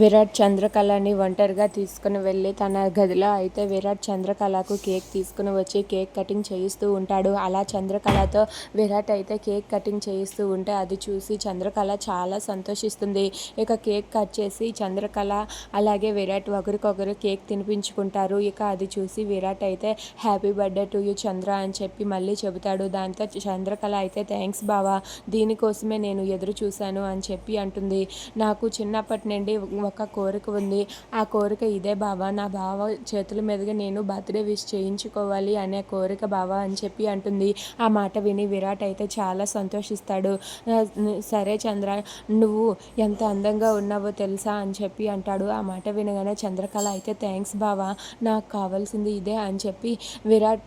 విరాట్ చంద్రకళని ఒంటరిగా తీసుకుని వెళ్ళి తన గదిలో అయితే విరాట్ చంద్రకళకు కేక్ తీసుకుని వచ్చి కేక్ కటింగ్ చేయిస్తూ ఉంటాడు. అలా చంద్రకళతో విరాట్ అయితే కేక్ కటింగ్ చేయిస్తూ ఉంటే అది చూసి చంద్రకళ చాలా సంతోషిస్తుంది. ఇక కేక్ కట్ చేసి చంద్రకళ అలాగే విరాట్ ఒకరికొకరు కేక్ తినిపించుకుంటారు. ఇక అది చూసి విరాట్ అయితే happy birthday to you Chandra అని చెప్పి మళ్ళీ చెబుతాడు. దాంతో చంద్రకళ అయితే థ్యాంక్స్ బావా దీనికోసమే నేను ఎదురు చూశాను అని చెప్పి అంటుంది. నాకు చిన్నప్పటి నుండి ఒక కోరిక ఉంది. ఆ కోరిక ఇదే బావా. నా బావ చేతుల మీదుగా నేను బర్త్డే విష్ చేయించుకోవాలి అనే కోరిక బావ అని చెప్పి అంటుంది. ఆ మాట విని విరాట్ అయితే చాలా సంతోషిస్తాడు. సరే చంద్ర నువ్వు ఎంత అందంగా ఉన్నావో తెలుసా? అని చెప్పి అంటాడు. ఆ మాట వినగానే చంద్రకళ అయితే థ్యాంక్స్ బావా నాకు కావాల్సింది ఇదే అని చెప్పి విరాట్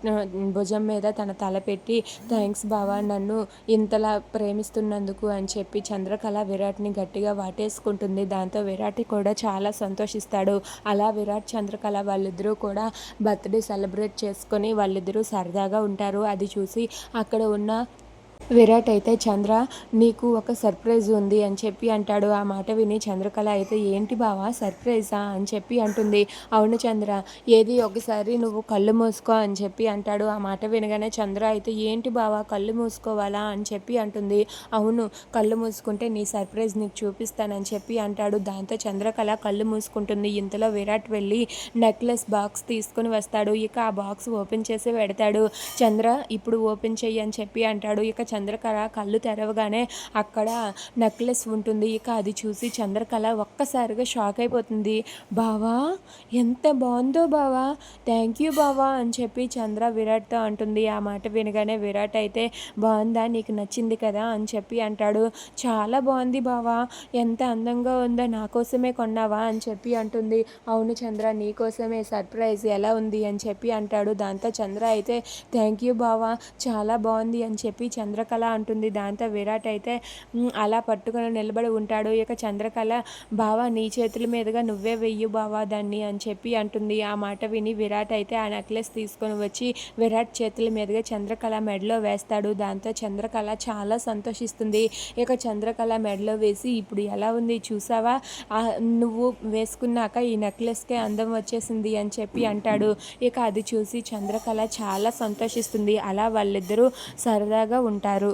భుజం మీద తన తల పెట్టి థ్యాంక్స్ బావా నన్ను ఇంతలా ప్రేమిస్తున్నందుకు అని చెప్పి చంద్రకళ విరాట్ని గట్టిగా వాటేసుకుంటుంది. దాంతో విరాట్ కూడా చాలా సంతోషిస్తాడు. అలా విరాట్ చంద్రకళ వాళ్ళిద్దరూ కూడా బర్త్డే సెలబ్రేట్ చేసుకొని వాళ్ళిద్దరూ సరదాగా ఉంటారు. అది చూసి అక్కడ ఉన్న విరాట్ అయితే చంద్ర నీకు ఒక సర్ప్రైజ్ ఉంది అని చెప్పి అంటాడు. ఆ మాట విని చంద్రకళ అయితే ఏంటి బావా సర్ప్రైజా? అని చెప్పి అంటుంది. అవును చంద్ర ఏది ఒకసారి నువ్వు కళ్ళు మూసుకో అని చెప్పి అంటాడు. ఆ మాట వినగానే చంద్ర అయితే ఏంటి బావా కళ్ళు మూసుకోవాలా? అని చెప్పి అంటుంది. అవును కళ్ళు మూసుకుంటే నీ సర్ప్రైజ్ నీకు చూపిస్తానని చెప్పి అంటాడు. దాంతో చంద్రకళ కళ్ళు మూసుకుంటుంది. ఇంతలో విరాట్ వెళ్ళి నెక్లెస్ బాక్స్ తీసుకుని వస్తాడు. ఇక ఆ బాక్స్ ఓపెన్ చేసి పెడతాడు. చంద్ర ఇప్పుడు ఓపెన్ చెయ్యి అని చెప్పి అంటాడు. ఇక చంద్రకళ కళ్ళు తెరవగానే అక్కడ నెక్లెస్ ఉంటుంది. ఇక అది చూసి చంద్రకళ ఒక్కసారిగా షాక్ అయిపోతుంది. బావా ఎంత బాగుందో బావా థ్యాంక్ యూ బావా అని చెప్పి చంద్ర విరాట్తో అంటుంది. ఆ మాట వినగానే విరాట్ అయితే బాగుందా నీకు నచ్చింది కదా అని చెప్పి అంటాడు. చాలా బాగుంది బావా ఎంత అందంగా ఉందో నా కోసమే కొన్నావా అని చెప్పి అంటుంది. అవును చంద్ర నీ కోసమే సర్ప్రైజ్ ఎలా ఉంది అని చెప్పి అంటాడు. దాంతో చంద్ర అయితే థ్యాంక్ యూ బావా చాలా బాగుంది అని చెప్పి చంద్ర చంద్రకళ అంటుంది. దాంతో విరాట్ అయితే అలా పట్టుకుని నిలబడి ఉంటాడు. ఇక చంద్రకళ బావా నీ చేతుల మీదుగా నువ్వే వెయ్యి బావా దాన్ని అని చెప్పి అంటుంది. ఆ మాట విని విరాట్ అయితే ఆ నెక్లెస్ తీసుకొని వచ్చి విరాట్ చేతుల మీదుగా చంద్రకళ మెడలో వేస్తాడు. దాంతో చంద్రకళ చాలా సంతోషిస్తుంది. ఇక చంద్రకళ మెడలో వేసి ఇప్పుడు ఎలా ఉంది? చూసావా? నువ్వు వేసుకున్నాక ఈ నెక్లెస్కే అందం వచ్చేసింది అని చెప్పి అంటాడు. ఇక అది చూసి చంద్రకళ చాలా సంతోషిస్తుంది. అలా వాళ్ళిద్దరూ సరదాగా ఉంటారు. చేశారు